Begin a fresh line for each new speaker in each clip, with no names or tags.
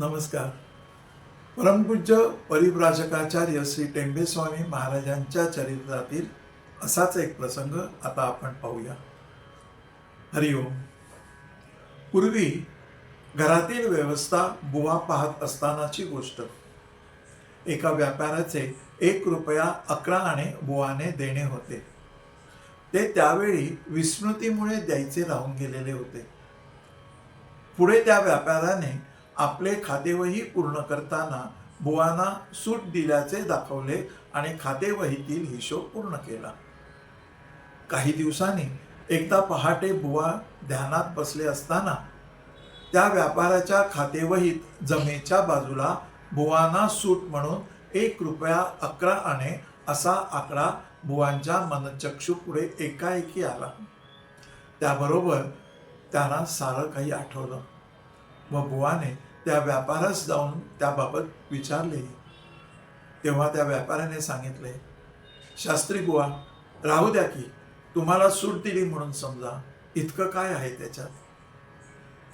नमस्कार. परमपूज्य परिव्राजकाचार्य श्री टेंबेस्वामी महाराजांच्या चरित्रातील असाच एक प्रसंग आता आपण पाहूया. हरिओम पूर्वी घरातील व्यवस्था बुवा पाहत असतानाची गोष्ट. एका व्यापाऱ्याचे एक रुपया अकरा आणे बुवाने देणे होते. ते त्यावेळी विस्मृतीमुळे द्यायचे राहून गेलेले होते. पुढे त्या व्यापाऱ्याने आपले खातेवही पूर्ण करताना बुवांना सूट दिल्याचे दाखवले आणि खातेवहीतील हिशोब पूर्ण केला. काही दिवसांनी एकदा पहाटे बुवा ध्यानात बसले असताना त्या व्यापाऱ्याच्या खातेवहीत जमेच्या बाजूला बुवांना सूट म्हणून एक रुपया अकरा आणे असा आकडा बुवांच्या मनचक्षू पुढे एकाएकी आला. त्याबरोबर त्यांना सारं काही आठवलं व बुवाने त्या व्यापारास जाऊन त्याबाबत विचारले. तेव्हा त्या व्यापाऱ्याने सांगितले शास्त्री बुवा राहू द्या की तुम्हाला सूट दिली म्हणून समजा इतकं काय आहे त्याच्यात?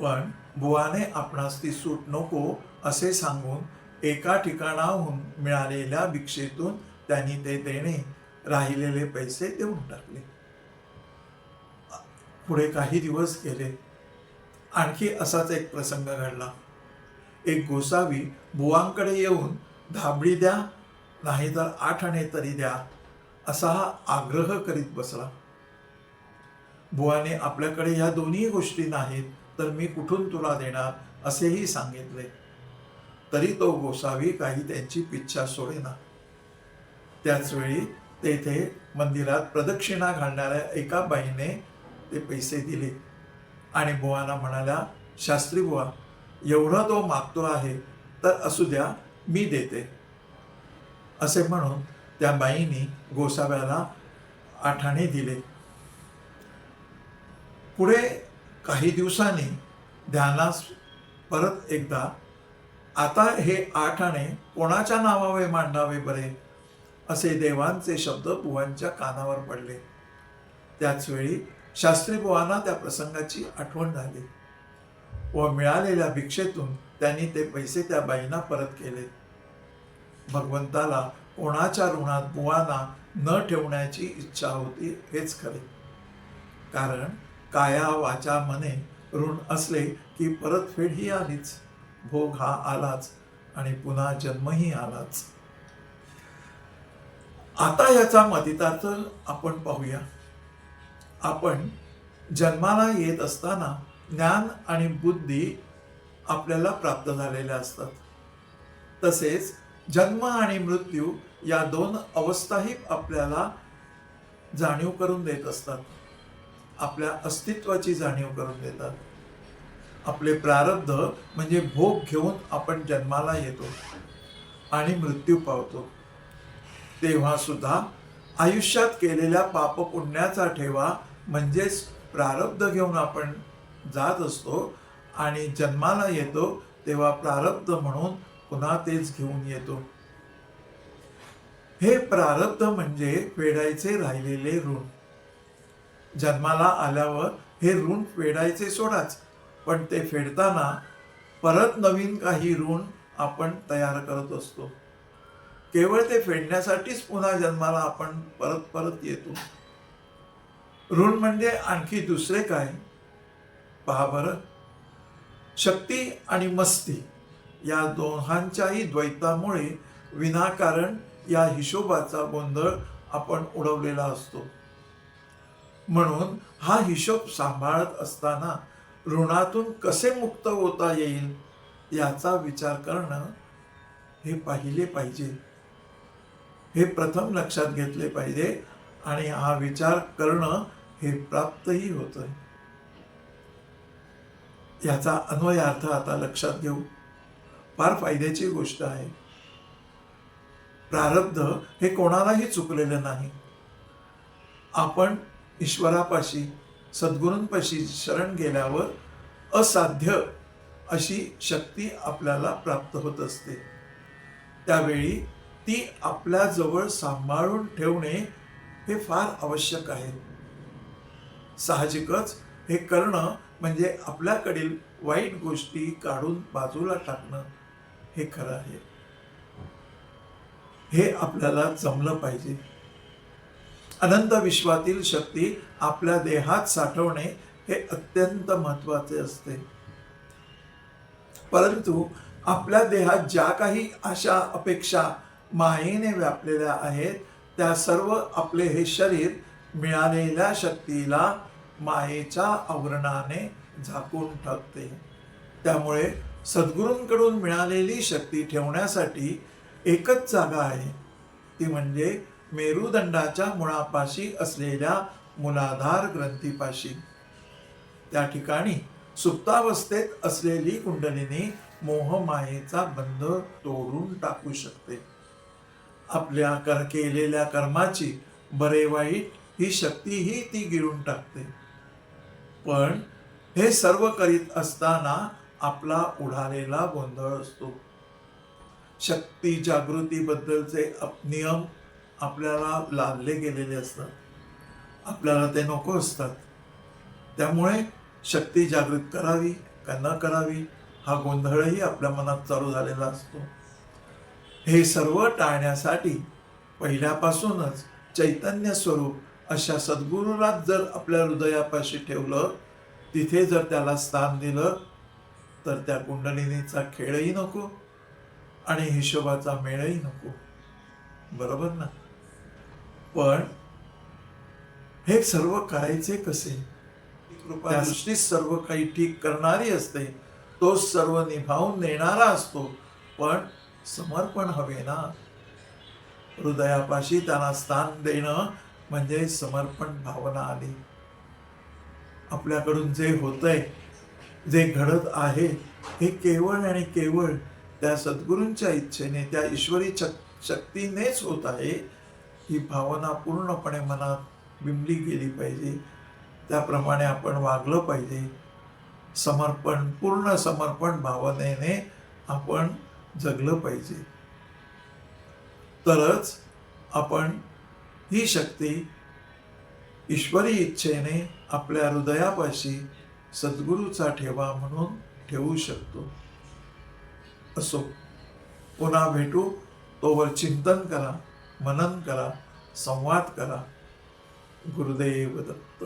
पण बुवाने आपणास ती सूट नको असे सांगून एका ठिकाणाहून मिळालेल्या भिक्षेतून त्यांनी ते देणे राहिलेले पैसे देऊन टाकले. पुढे काही दिवस गेले. आणखी असाच एक प्रसंग घडला. एक गोसावी बुवांकडे येऊन धाबडी द्या नाहीतर आठ आणे तरी द्या असा हा आग्रह करीत बसला. बुवाने आपल्याकडे ह्या दोन्ही गोष्टी नाहीत तर मी कुठून तुला देणार? असेही सांगितले. तरी तो गोसावी काही त्यांची पिच्छा सोडेना. त्याचवेळी तेथे मंदिरात प्रदक्षिणा घालणाऱ्या एका बाईने ते पैसे दिले आणि बुवांना म्हणाल्या शास्त्री बुवा एवढा तो मागतो आहे तर असू द्या मी देते. असे म्हणून त्या बाईनी गोसाव्याला आठाणे दिले. पुढे काही दिवसांनी ध्यानास परत एकदा आता हे आठाणे कोणाच्या नावावे मांडावे बरे? असे देवांचे शब्द बुवांच्या कानावर पडले. त्याच वेळी शास्त्री बुवांना त्या प्रसंगाची आठवण झाली. व मिळालेल्या भिक्षेतून त्यांनी ते पैसे त्या बाईंना परत केले. भगवंताला कोणाच्या ऋणात बुवांना न ठेवण्याची इच्छा होती हेच खरे. कारण काया वाचा मने ऋण असले की परतफेड ही आलीच. भोग हा आलाच आणि पुन्हा जन्मही आलाच. आता याचा मदितार्थ आपण पाहूया. आपण जन्माला येत असताना ज्ञान आणि बुद्धी आपल्याला प्राप्त झालेल्या असतात. तसेच जन्म आणि मृत्यू या दोन अवस्थाही आपल्याला जाणीव करून देत असतात. आपल्या अस्तित्वाची जाणीव करून देतात. आपले प्रारब्ध म्हणजे भोग घेऊन आपण जन्माला येतो आणि मृत्यू पावतो. तेव्हा सुद्धा आयुष्यात केलेल्या पाप पुण्याचा ठेवा म्हणजेच प्रारब्ध घेऊन आपण जात असतो आणि जन्माला येतो तेव्हा प्रारब्ध म्हणून पुन्हा तेच घेऊन येतो. हे प्रारब्ध म्हणजे फेडायचे राहिलेले ऋण. जन्माला आल्यावर हे ऋण फेडायचे सोडाच पण ते फेडताना परत नवीन काही ऋण आपण तयार करत असतो. केवळ ते फेडण्यासाठीच पुन्हा जन्माला आपण परत परत येतो. ऋण म्हणजे आणखी दुसरे काय? पहा बरं. शक्ती आणि मस्ती या दोघांच्याही द्वैतामुळे विनाकारण या हिशोबाचा गोंधळ आपण उडवलेला असतो. म्हणून हा हिशोब सांभाळत असताना ऋणातून कसे मुक्त होता येईल याचा विचार करणं हे पाहिले पाहिजे. हे प्रथम लक्षात घेतले पाहिजे आणि हा विचार करणं हे प्राप्तही होतं याचा अन्वयार्थ आता लक्षात घेऊ. फार फायद्याची गोष्ट आहे. प्रारब्ध हे कोणालाही चुकलेलं नाही. आपण ईश्वरापाशी सद्गुरूंपाशी शरण गेल्यावर असाध्य अशी शक्ती आपल्याला प्राप्त होत असते. त्यावेळी ती आपल्याजवळ सांभाळून ठेवणे हे फार आवश्यक आहे. साहजिकच हे करणं म्हणजे आपल्याकडील वाईट गोष्टी काढून बाजूला टाकणं हे खरं आहे. हे आपल्याला जमलं पाहिजे. अनंत विश्वातील शक्ती आपल्या देहात साठवणे हे अत्यंत महत्त्वाचे असते. परंतु आपल्या देहात ज्या काही आशा अपेक्षा मायेने व्यापलेल्या आहेत त्या सर्व आपले हे शरीर मिळालेल्या शक्तीला मायेच्या आवरणाने झाकून टाकते. त्यामुळे सद्गुरूंकडून मिळालेली शक्ती ठेवण्यासाठी एकच जागा आहे. ती म्हणजे मेरुदंडाच्या मुळापाशी असलेल्या मुलाधार ग्रंथीपाशी. त्या ठिकाणी सुप्तावस्थेत असलेली कुंडलिनी मोहमायेचा बंध तोडून टाकू शकते. आपल्या कर केलेल्या कर्माची बरे वाईट ही शक्तीही ती गिळून टाकते. पण हे सर्व करीत असताना आपला उडालेला गोंधळ असतो. शक्ती जागृतीबद्दलचे अप- नियम आपल्याला लादले गेलेले असतात. आपल्याला ते नको असतात. त्यामुळे शक्ती जागृत करावी का न करावी हा गोंधळही आपल्या मनात चालू झालेला असतो. हे सर्व टाळण्यासाठी पहिल्यापासूनच चैतन्य स्वरूप अशा सद्गुरूला जर आपल्या हृदयापाशी ठेवलं तिथे जर त्याला स्थान दिलं तर त्या कुंडलिनीचा खेळही नको आणि हिशोबाचा मेळही नको. बरोबर ना? पण हे सर्व करायचे कसे? कृपा दृष्टीच सर्व काही ठीक करणारी असते. तोच सर्व निभावून देणारा असतो. पण समर्पण हवे ना? हृदयापाशी त्यांना स्थान देणं म्हणजे समर्पण भावना आली. आपल्याकडून जे होतंय जे घडत आहे हे केवळ आणि केवळ त्या सद्गुरूंच्या इच्छेने त्या ईश्वरी शक्तीनेच होत आहे ही भावना पूर्णपणे मनात बिंबली गेली पाहिजे. त्याप्रमाणे आपण वागलं पाहिजे. समर्पण पूर्ण समर्पण भावनेने आपण जगलं पाहिजे. तरच आपण ही शक्ती ईश्वरी इच्छेने आपल्या हृदयापाशी सद्गुरूचा ठेवा म्हणून ठेवू शकतो. असो पुन्हा भेटू तोवर चिंतन करा मनन करा संवाद करा. गुरुदेव दत्त.